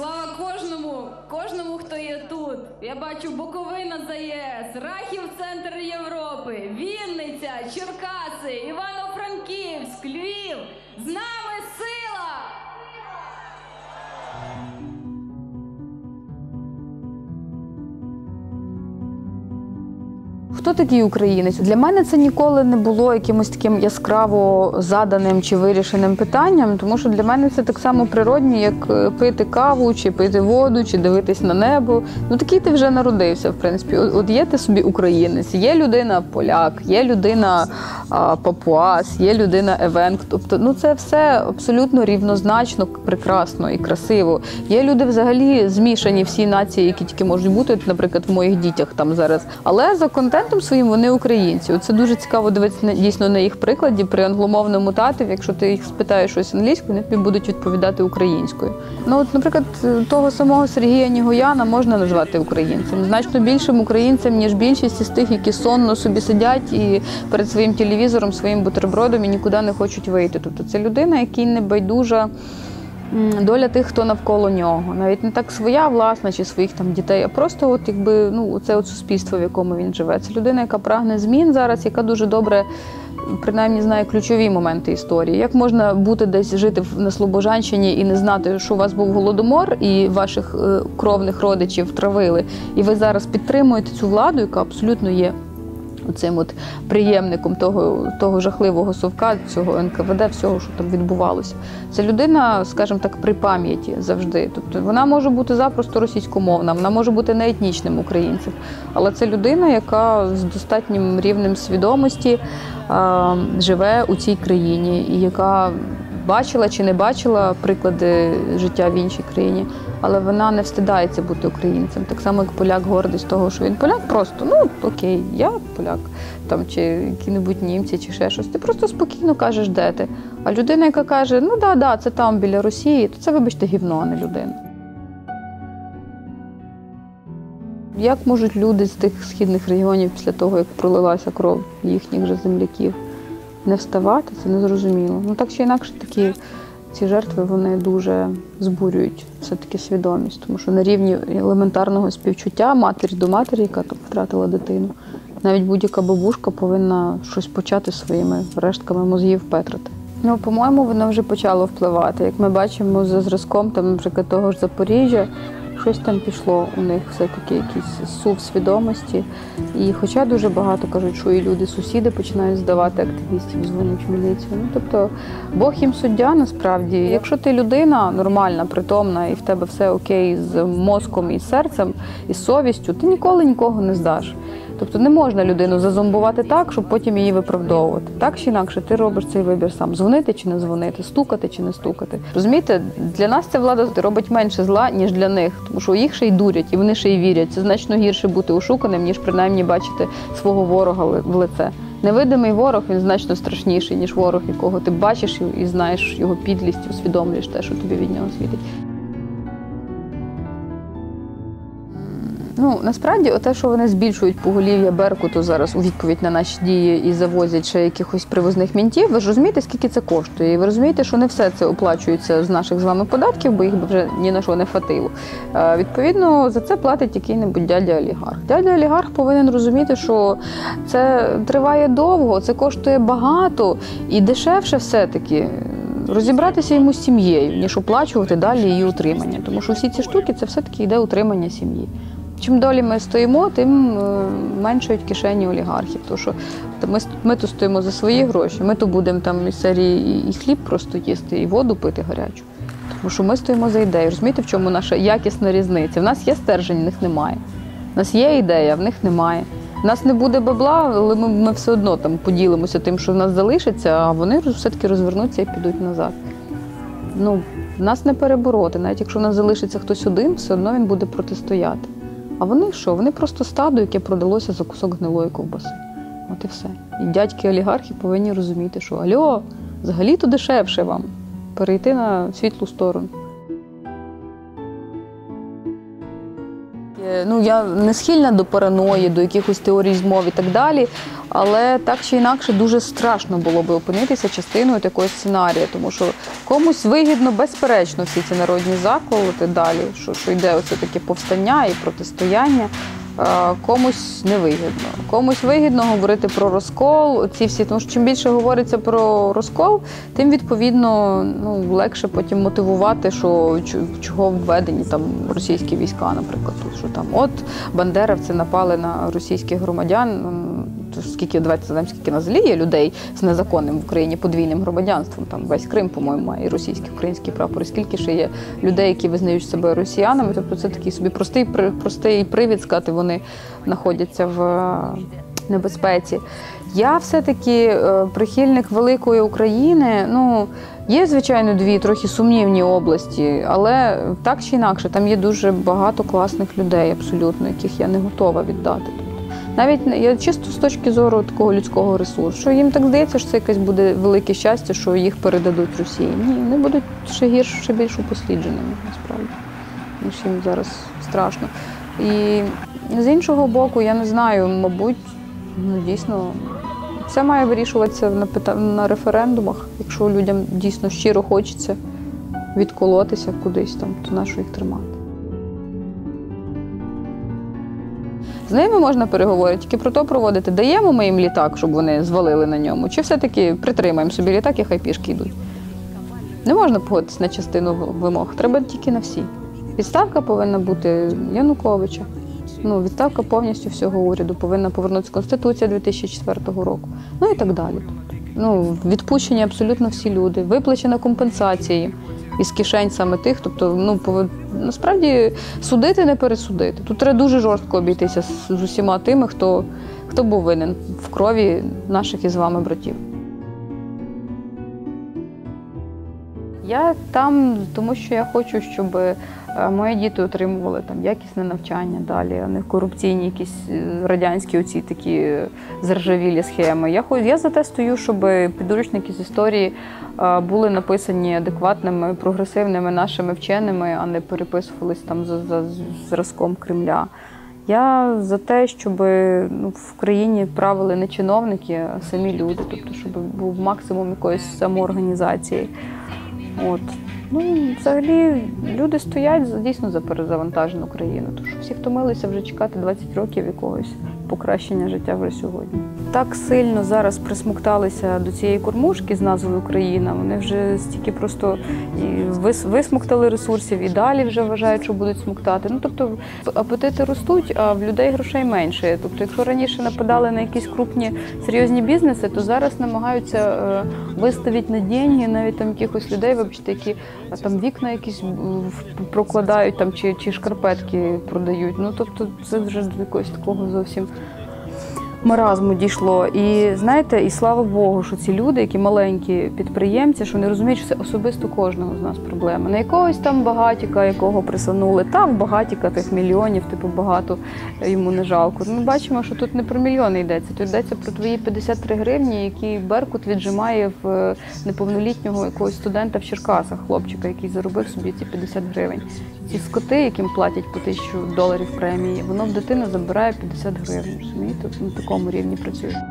Слава кожному, кожному, хто є тут. Я бачу Буковина ЗАЄС, Рахів Центр Європи, Вінниця, Черкаси, Івано-Франківськ, Львів. З нами сила! Хто такий українець? Для мене це ніколи не було якимось таким яскраво заданим чи вирішеним питанням, тому що для мене це так само природні, як е, пити каву, чи пити воду, чи дивитись на небо. Ну такий ти вже народився, в принципі. От, є ти собі українець, є людина поляк, є людина а, папуас, є людина евенк. Тобто, ну це все абсолютно рівнозначно, прекрасно і красиво. Є люди взагалі змішані всі нації, які тільки можуть бути, наприклад, в моїх дітях там зараз. Але за контентом своїм вони українці. Це дуже цікаво дивитися дійсно на їх прикладі при англомовному татові. Якщо ти їх спитаєш щось англійською, вони тобі будуть відповідати українською. Ну, от, наприклад, того самого Сергія Нігояна можна назвати українцем, значно більшим українцем, ніж більшість із тих, які сонно собі сидять і перед своїм телевізором, своїм бутербродом і нікуди не хочуть вийти. Тобто це людина, якій не байдужа доля тих, хто навколо нього. Навіть не так своя власна чи своїх там дітей, а просто от якби ну це от суспільство, в якому він живе. Це людина, яка прагне змін зараз, яка дуже добре. Принаймні знає ключові моменти історії. Як можна бути десь жити на Слобожанщині і не знати, що у вас був голодомор, і ваших е, кровних родичів травили, і ви зараз підтримуєте цю владу, яка абсолютно є оцим от приємником того, того жахливого совка, цього НКВД, всього, що там відбувалося. Це людина, скажімо так, при пам'яті завжди. Тобто вона може бути запросто російськомовна, вона може бути не етнічним українцем, але це людина, яка з достатнім рівнем свідомості а, живе у цій країні, і яка бачила чи не бачила приклади життя в іншій країні, але вона не встидається бути українцем. Так само, як поляк гордий з того, що він поляк, просто ну окей, я поляк, там чи які-небудь німці, чи ще щось. Ти просто спокійно кажеш, де ти. А людина, яка каже, ну да, да, це там біля Росії, то це, вибачте, гівно, а не людина. Як можуть люди з тих східних регіонів після того, як пролилася кров їхніх же земляків, не вставати, це незрозуміло. Ну так чи інакше такі ці жертви вони дуже збурюють все-таки свідомість, тому що на рівні елементарного співчуття матері до матері, яка там втратила дитину, навіть будь-яка бабушка повинна щось почати своїми рештками мозгів петрити. Ну, по-моєму, воно вже почало впливати. Як ми бачимо за зразком, там, наприклад, того ж Запоріжжя, щось там пішло у них все-таки якийсь сув свідомості. І хоча дуже багато кажуть, що і люди, сусіди починають здавати активістів, дзвонять в міліцію. Ну тобто Бог їм суддя насправді. Якщо ти людина нормальна, притомна, і в тебе все окей з мозком і серцем, і совістю, ти ніколи нікого не здаш. Тобто не можна людину зазомбувати так, щоб потім її виправдовувати. Так чи інакше, ти робиш цей вибір сам: дзвонити чи не дзвонити, стукати чи не стукати. Розумієте, для нас ця влада робить менше зла, ніж для них, тому що їх ще й дурять, і вони ще й вірять. Це значно гірше бути ошуканим, ніж принаймні бачити свого ворога в лице. Невидимий ворог він значно страшніший, ніж ворог, якого ти бачиш і- знаєш його підлість, усвідомлюєш те, що тобі від нього світить. Ну насправді, те, що вони збільшують поголів'я Беркуту зараз у відповідь на наші дії і завозять ще якихось привозних мінтів. Ви ж розумієте, скільки це коштує? І ви розумієте, що не все це оплачується з наших з вами податків, бо їх би вже ні на що не хватило. Е, Відповідно, за це платить який-небудь дядя олігарх. Дядя олігарх повинен розуміти, що це триває довго, це коштує багато і дешевше все-таки. Розібратися йому з сім'єю, ніж оплачувати далі її утримання. Тому що всі ці штуки це все-таки йде утримання сім'ї. Чим далі ми стоїмо, тим е, меншають кишені олігархів. Тому що ми, ми то стоїмо за свої гроші, ми то будемо там і, і хліб просто їсти, і воду пити гарячу. Тому що ми стоїмо за ідею. Розумієте, в чому наша якісна різниця? В нас є стержень, в них немає. У нас є ідея, в них немає. У нас не буде бабла, але ми, ми все одно там поділимося тим, що в нас залишиться, а вони все-таки розвернуться і підуть назад. Ну, нас не перебороти. Навіть якщо в нас залишиться хтось один, все одно він буде протистояти. А вони що? Вони просто стадо, яке продалося за кусок гнилої ковбаси. От і все. І дядьки олігархи повинні розуміти, що альо, взагалі-то дешевше вам перейти на світлу сторону. Ну, я не схильна до параної, до якихось теорій змов і так далі. Але так чи інакше дуже страшно було би опинитися частиною такого сценарія, тому що комусь вигідно, безперечно, всі ці народні заколоти далі, що, що йде оце таке повстання і протистояння. Е, Комусь невигідно. Комусь вигідно говорити про розкол. Ці всі, тому що чим більше говориться про розкол, тим відповідно ну, легше потім мотивувати, що чого введені там російські війська, наприклад, тут що там от бандеровці напали на російських громадян. Скільки давайте знаємо, скільки на злі є людей з незаконним в Україні подвійним громадянством. Там весь Крим, по-моєму, має і російський, український прапор. І Скільки ще є людей, які визнають себе росіянами. Тобто це такий собі простий простий привід сказати, вони знаходяться в е, небезпеці. Я все-таки е, прихильник великої України. Ну є звичайно дві трохи сумнівні області, але так чи інакше, там є дуже багато класних людей, абсолютно, яких я не готова віддати. Навіть я чисто з точки зору такого людського ресурсу, їм так здається, що це якесь буде велике щастя, що їх передадуть Росії. Ні, вони будуть ще гірше, ще більш упослідженими, насправді. Ніж їм зараз страшно. І з іншого боку, я не знаю, мабуть, ну дійсно. Це має вирішуватися на пита- на референдумах. Якщо людям дійсно щиро хочеться відколотися кудись там, то на що їх тримати? З ними можна переговорити, тільки про то проводити. Даємо ми їм літак, щоб вони звалили на ньому, чи все-таки притримаємо собі літак і хай пішки йдуть. Не можна погодитися на частину вимог, треба тільки на всі. Відставка повинна бути Януковича. Ну, відставка повністю всього уряду повинна повернутися Конституція 2004 року. Ну і так далі. Ну, відпущені абсолютно всі люди, виплачена компенсація їм із кишень саме тих. Тобто, ну насправді судити не пересудити. Тут треба дуже жорстко обійтися з, усіма тими, хто, хто був винен в крові наших із вами братів. Я там, тому що я хочу, щоб мої діти отримували там якісне навчання далі, а не корупційні якісь е, радянські оці такі е, заржавілі схеми. Я я за те стою, щоб підручники з історії е, були написані адекватними, прогресивними нашими вченими, а не переписувались там за, за зразком Кремля. Я за те, щоб ну, в країні правили не чиновники, а самі люди, тобто, щоб був максимум якоїсь самоорганізації. От. Ну, взагалі, люди стоять дійсно за перезавантажену країну. Що всі втомилися вже чекати 20 років якогось покращення життя вже сьогодні. Так сильно зараз присмокталися до цієї кормушки з назвою Україна. Вони вже стільки просто висмоктали ресурсів і далі вже вважають, що будуть смоктати. Ну тобто апетити ростуть, а в людей грошей менше. Тобто, якщо раніше нападали на якісь крупні серйозні бізнеси, то зараз намагаються е, виставити на деньги навіть там якихось людей, вибачте, які а, там вікна якісь прокладають там чи, чи шкарпетки продають. Ну тобто, це вже до якогось такого зовсім. Маразму дійшло. І знаєте, і слава Богу, що ці люди, які маленькі підприємці, що вони розуміють, що це особисто кожного з нас проблема. Не якогось там багатіка, якого присунули, та в багатіка тих мільйонів, типу багато йому не жалко. Ми бачимо, що тут не про мільйони йдеться. Тут йдеться про твої 53 гривні, які Беркут віджимає в е, неповнолітнього якогось студента в Черкасах, хлопчика, який заробив собі ці 50 гривень. Ці скоти, яким платять по тисячу доларів премії, воно в дитини забирає 50 гривень. Розумієте, на такому рівні працює.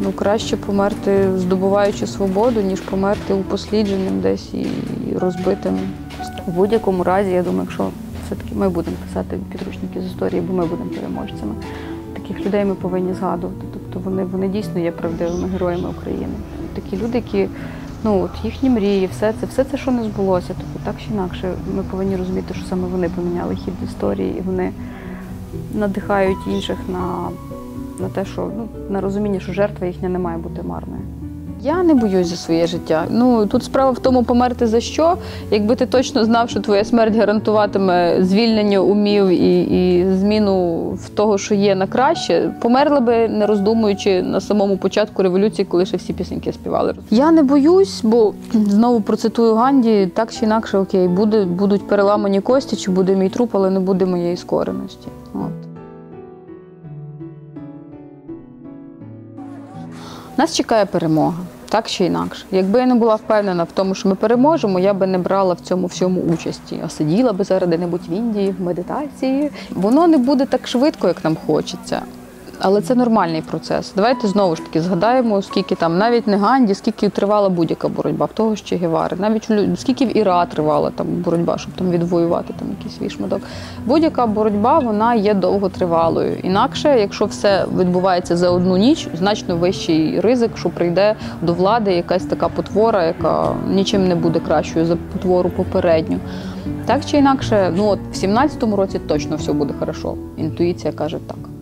Ну, краще померти, здобуваючи свободу, ніж померти упослідженим десь і розбитим. В будь-якому разі, я думаю, якщо все-таки ми будемо писати підручники з історії, бо ми будемо переможцями. Таких людей ми повинні згадувати. Тобто вони, вони дійсно є правдивими героями України. Такі люди, які ну от їхні мрії, все це, все це, що не збулося. Тобто так чи інакше, ми повинні розуміти, що саме вони поміняли хід історії, і вони надихають інших на, на те, що ну на розуміння, що жертва їхня не має бути марною. Я не боюсь за своє життя. Ну тут справа в тому, померти за що. Якби ти точно знав, що твоя смерть гарантуватиме звільнення умів і, і зміну в того, що є на краще, померла би, не роздумуючи на самому початку революції, коли ще всі пісеньки співали. Я не боюсь, бо знову процитую Ганді, так чи інакше, окей, буде, будуть переламані кості, чи буде мій труп, але не буде моєї скореності. От. Нас чекає перемога. Так чи інакше. Якби я не була впевнена в тому, що ми переможемо, я би не брала в цьому всьому участі, а сиділа би зараз де-небудь в Індії, в медитації. Воно не буде так швидко, як нам хочеться. Але це нормальний процес. Давайте знову ж таки згадаємо, скільки там навіть не Ганді, скільки тривала будь-яка боротьба, в того ж Че Гевари, навіть скільки в Іра тривала там боротьба, щоб там відвоювати там якийсь свій шматок. Будь-яка боротьба вона є довготривалою. Інакше, якщо все відбувається за одну ніч, значно вищий ризик, що прийде до влади якась така потвора, яка нічим не буде кращою за потвору попередню. Так чи інакше, ну от в 17-му році точно все буде хорошо. Інтуїція каже так.